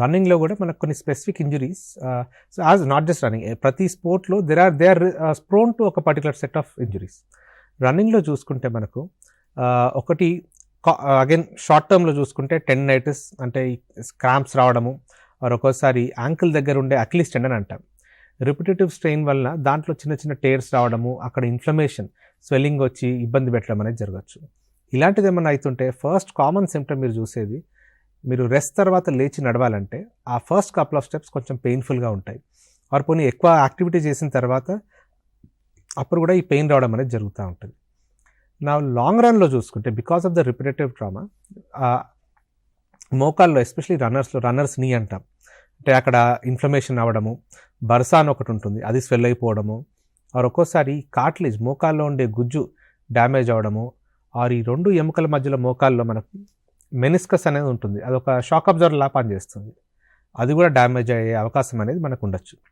రన్నింగ్లో కూడా మనకు కొన్ని specific injuries so as not just running ప్రతి స్పోర్ట్లో there are they are prone to ఒక పర్టికులర్ సెట్ ఆఫ్ ఇంజురీస్ రన్నింగ్లో చూసుకుంటే మనకు uh, ఒకటి అగైన్ షార్ట్ టర్మ్లో చూసుకుంటే టెన్ నైటిస్ అంటే క్రాంప్స్ రావడము ఒక్కోసారి యాంకిల్ దగ్గర ఉండే అక్లీస్ టెండన్ అంటాం. రిపిటేటివ్ స్ట్రెయిన్ వలన దాంట్లో చిన్న చిన్న టేర్స్ రావడము అక్కడ ఇన్ఫ్లమేషన్ స్వెల్లింగ్ వచ్చి ఇబ్బంది పెట్టడం అనేది జరగచ్చు. ఇలాంటిది ఏమైనా అవుతుంటే ఫస్ట్ కామన్ సిమ్టమ్ మీరు చూసేది మీరు రెస్ట్ తర్వాత లేచి నడవాలంటే ఆ ఫస్ట్ కపుల్ ఆఫ్ స్టెప్స్ కొంచెం పెయిన్ఫుల్గా ఉంటాయి. ఆర్ పోనీ ఎక్కువ యాక్టివిటీ చేసిన తర్వాత అప్పుడు కూడా ఈ పెయిన్ రావడం అనేది జరుగుతూ ఉంటుంది. నా లాంగ్ రన్లో చూసుకుంటే because of the repetitive trauma మోకాల్లో especially రన్నర్స్లో రన్నర్స్ నీ అంటాం. అంటే అక్కడ ఇన్ఫ్లమేషన్ అవ్వడము బర్సా అని ఒకటి ఉంటుంది అది స్వెల్ అయిపోవడము ఆర్ ఒక్కోసారి కాట్లేజ్ మోకాల్లో ఉండే గుజ్జు డ్యామేజ్ అవ్వడము ఆర్ ఈ రెండు ఎముకల మధ్యలో మోకాల్లో మనకు మెనిస్కస్ అనేది ఉంటుంది. అది ఒక షాక్ అబ్జర్వర్ లా పనిచేస్తుంది. అది కూడా డ్యామేజ్ అయ్యే అవకాశం అనేది మనకు ఉండొచ్చు.